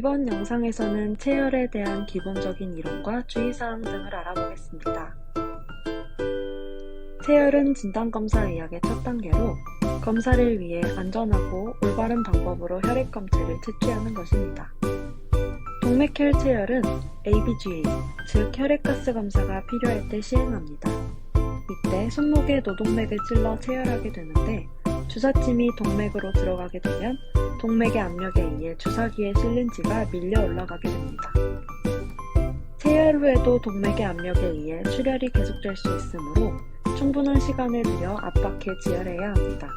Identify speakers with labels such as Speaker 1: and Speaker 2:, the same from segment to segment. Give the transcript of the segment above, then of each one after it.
Speaker 1: 이번 영상에서는 체열에 대한 기본적인 이론과 주의사항 등을 알아보겠습니다. 체열은 진단검사 의학의 첫 단계로 검사를 위해 안전하고 올바른 방법으로 혈액 검체를 채취하는 것입니다. 동맥혈 체열은 ABGA, 즉 혈액가스 검사가 필요할 때 시행합니다. 이때 손목에 노동맥을 찔러 체열하게 되는데 주사침이 동맥으로 들어가게 되면 동맥의 압력에 의해 주사기의 실린 지가 밀려 올라가게 됩니다. 체열 후에도 동맥의 압력에 의해 출혈이 계속될 수 있으므로 충분한 시간을 들여 압박해 지혈해야 합니다.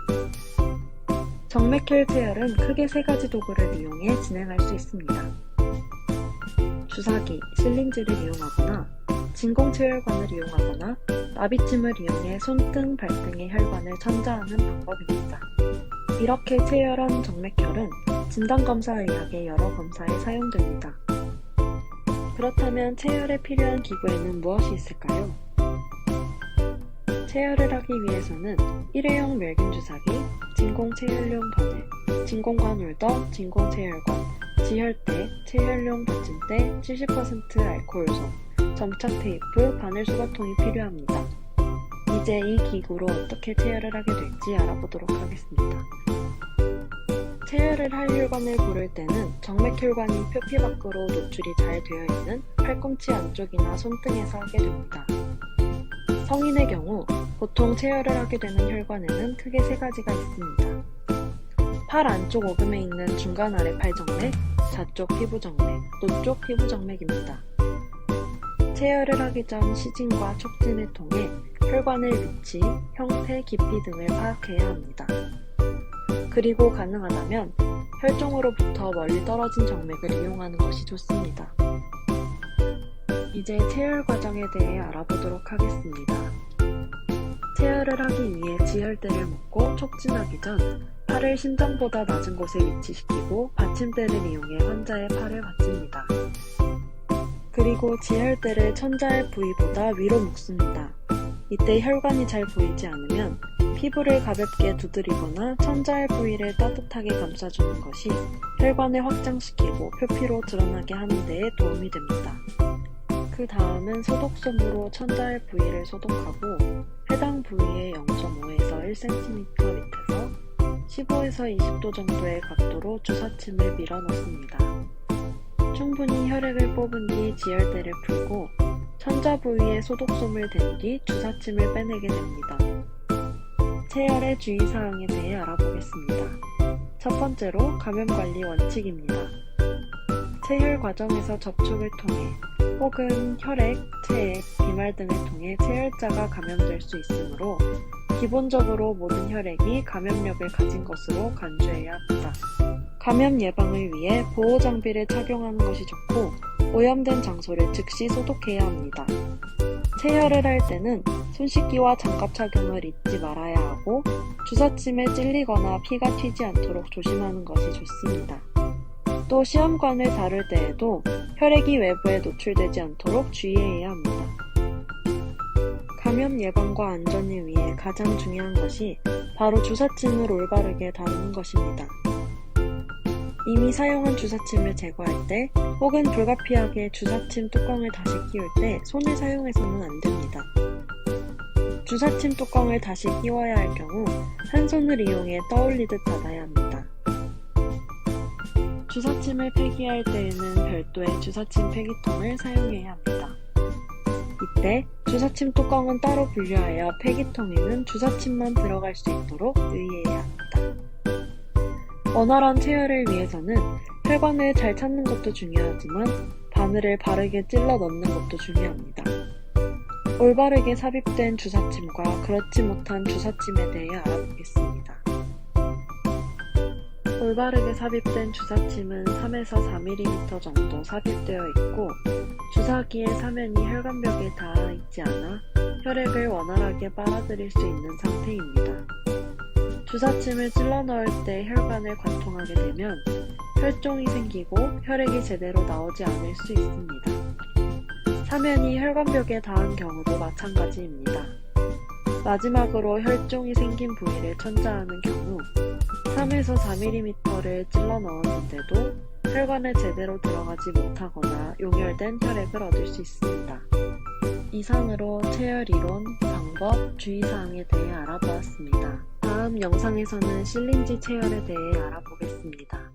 Speaker 1: 정맥혈 체열은 크게 세 가지 도구를 이용해 진행할 수 있습니다. 주사기, 실린지를 이용하거나 진공체혈관을 이용하거나 나비침을 이용해 손등, 발등의 혈관을 천자하는 방법입니다. 이렇게 체열한 정맥혈은 진단검사 의학의 여러 검사에 사용됩니다. 그렇다면 체열에 필요한 기구에는 무엇이 있을까요? 체열을 하기 위해서는 일회용 멸균 주사기, 진공체열용 바늘, 진공관 홀더, 진공체열관, 지혈대, 체열용 받침대, 70% 알코올솜, 점착 테이프, 바늘 수거통이 필요합니다. 이제 이 기구로 어떻게 체열을 하게 될지 알아보도록 하겠습니다. 체열을 할 혈관을 고를 때는 정맥혈관이 표피 밖으로 노출이 잘 되어 있는 팔꿈치 안쪽이나 손등에서 하게 됩니다. 성인의 경우 보통 체열을 하게 되는 혈관에는 크게 세 가지가 있습니다. 팔 안쪽 오금에 있는 중간 아래 팔정맥, 좌쪽 피부정맥, 노쪽 피부정맥입니다. 체열을 하기 전 시진과 촉진을 통해 혈관의 위치, 형태, 깊이 등을 파악해야 합니다. 그리고 가능하다면 혈종으로부터 멀리 떨어진 정맥을 이용하는 것이 좋습니다. 이제 체열 과정에 대해 알아보도록 하겠습니다. 체열을 하기 위해 지혈대를 묶고 촉진하기 전 팔을 심장보다 낮은 곳에 위치시키고 받침대를 이용해 환자의 팔을 받칩니다. 그리고 지혈대를 천자의 부위보다 위로 묶습니다. 이때 혈관이 잘 보이지 않으면 피부를 가볍게 두드리거나 천자의 부위를 따뜻하게 감싸주는 것이 혈관을 확장시키고 표피로 드러나게 하는 데에 도움이 됩니다. 그 다음은 소독솜으로 천자의 부위를 소독하고 해당 부위의 0.5에서 1cm 밑에서 15에서 20도 정도의 각도로 주사침을 밀어 넣습니다. 충분히 혈액을 뽑은 뒤 지혈대를 풀고 천자 부위에 소독솜을 댄 뒤 주사침을 빼내게 됩니다. 체열의 주의사항에 대해 알아보겠습니다. 첫 번째로 감염관리 원칙입니다. 체열 과정에서 접촉을 통해 혹은 혈액, 체액, 비말 등을 통해 체열자가 감염될 수 있으므로 기본적으로 모든 혈액이 감염력을 가진 것으로 간주해야 합니다. 감염 예방을 위해 보호 장비를 착용하는 것이 좋고 오염된 장소를 즉시 소독해야 합니다. 체열을 할 때는 손 씻기와 장갑 착용을 잊지 말아야 하고 주사침에 찔리거나 피가 튀지 않도록 조심하는 것이 좋습니다. 또 시험관을 다룰 때에도 혈액이 외부에 노출되지 않도록 주의해야 합니다. 감염 예방과 안전을 위해 가장 중요한 것이 바로 주사침을 올바르게 다루는 것입니다. 이미 사용한 주사침을 제거할 때 혹은 불가피하게 주사침 뚜껑을 다시 끼울 때 손을 사용해서는 안 됩니다. 주사침 뚜껑을 다시 끼워야 할 경우 한 손을 이용해 떠올리듯 닫아야 합니다. 주사침을 폐기할 때에는 별도의 주사침 폐기통을 사용해야 합니다. 이때 주사침 뚜껑은 따로 분류하여 폐기통에는 주사침만 들어갈 수 있도록 유의해야 합니다. 원활한 체열을 위해서는 혈관을 잘 찾는 것도 중요하지만 바늘을 바르게 찔러 넣는 것도 중요합니다. 올바르게 삽입된 주사침과 그렇지 못한 주사침에 대해 알아보겠습니다. 올바르게 삽입된 주사침은 3에서 4mm 정도 삽입되어 있고 주사기의 사면이 혈관벽에 닿아 있지 않아 혈액을 원활하게 빨아들일 수 있는 상태입니다. 주사침을 찔러 넣을 때 혈관을 관통하게 되면 혈종이 생기고 혈액이 제대로 나오지 않을 수 있습니다. 사면이 혈관벽에 닿은 경우도 마찬가지입니다. 마지막으로 혈종이 생긴 부위를 천자하는 경우 3에서 4mm를 찔러 넣었는데도 혈관에 제대로 들어가지 못하거나 용혈된 혈액을 얻을 수 있습니다. 이상으로 체열 이론, 방법, 주의사항에 대해 알아보았습니다. 다음 영상에서는 실린지 체열에 대해 알아보겠습니다.